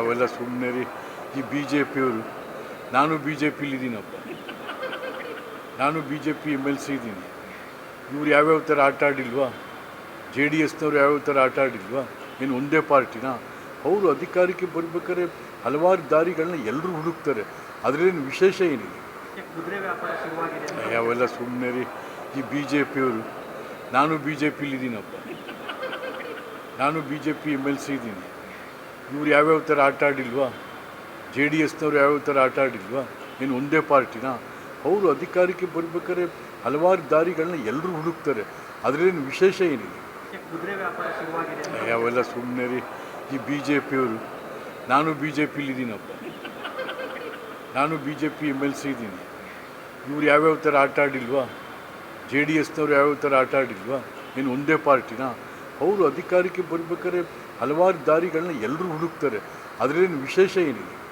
ಅವೆಲ್ಲ ಸುಮ್ಮನೆ ರೀ. ಈ ಬಿ ಜೆ ಪಿಯವರು ನಾನು ಬಿ ಜೆ ಪಿಲಿದ್ದೀನಪ್ಪ ನಾನು B J P M L C ಇದ್ದೀನಿ. ಇವ್ರು ಯಾವ್ಯಾವ ಥರ ಆಟ ಆಡಿಲ್ವಾ? ಜೆ ಡಿ ಎಸ್ನವ್ರು ಯಾವ್ಯಾವ ಥರ ಆಟ ಆಡಿಲ್ವಾ? ಏನು ಒಂದೇ ಪಾರ್ಟಿನಾ? ಅವರು ಅಧಿಕಾರಕ್ಕೆ ಬರ್ಬೇಕಾದ್ರೆ ಹಲವಾರು ದಾರಿಗಳನ್ನ ಎಲ್ಲರೂ ಹುಡುಕ್ತಾರೆ. ಅದರಲ್ಲೇನು ವಿಶೇಷ ಏನಿದೆ ಯಾವೆಲ್ಲ ಸುಮ್ಮನೆ ರೀ ಈ ಬಿ ಜೆ ಪಿಯವರು ನಾನು ಬಿ ಜೆ ಪಿಲಿದ್ದೀನಪ್ಪ ನಾನು B J P M L C ಇದ್ದೀನಿ. ಇವ್ರು ಯಾವ್ಯಾವ ಥರ ಆಟ ಆಡಿಲ್ವಾ? ಜೆ ಡಿ ಎಸ್ನವ್ರು ಯಾವ್ಯಾವ ಥರ ಆಟ ಆಡಿಲ್ವಾ? ಏನು ಒಂದೇ ಪಾರ್ಟಿನಾ? ಅವರು ಅಧಿಕಾರಕ್ಕೆ ಬರ್ಬೇಕಾದ್ರೆ ಹಲವಾರು ದಾರಿಗಳನ್ನ ಎಲ್ಲರೂ ಹುಡುಕ್ತಾರೆ. ಅದರಲ್ಲೇನು ವಿಶೇಷ ಏನಿದೆ ಯಾವೆಲ್ಲ ಸುಮ್ಮನೆ ರೀ. ಈ ಬಿ ಜೆ ಪಿಯವರು. ನಾನು ಬಿ ಜೆ ಪಿಲಿದ್ದೀನಪ್ಪ ನಾನು B J P M L C ಇದ್ದೀನಿ ಇವ್ರು ಯಾವ್ಯಾವ ಥರ ಆಟ ಆಡಿಲ್ವಾ? ಜೆ ಡಿ ಎಸ್ನವ್ರು ಯಾವ್ಯಾವ ಥರ ಆಟ ಆಡಿಲ್ವಾ? ಏನು ಒಂದೇ ಪಾರ್ಟಿನಾ? ಅವರು ಅಧಿಕಾರಕ್ಕೆ ಬರಬೇಕಾದ್ರೆ ಹಲವಾರು ದಾರಿಗಳನ್ನ ಎಲ್ಲರೂ ಹುಡುಕ್ತಾರೆ. ಅದರೇನು ವಿಶೇಷ ಏನಿದೆ?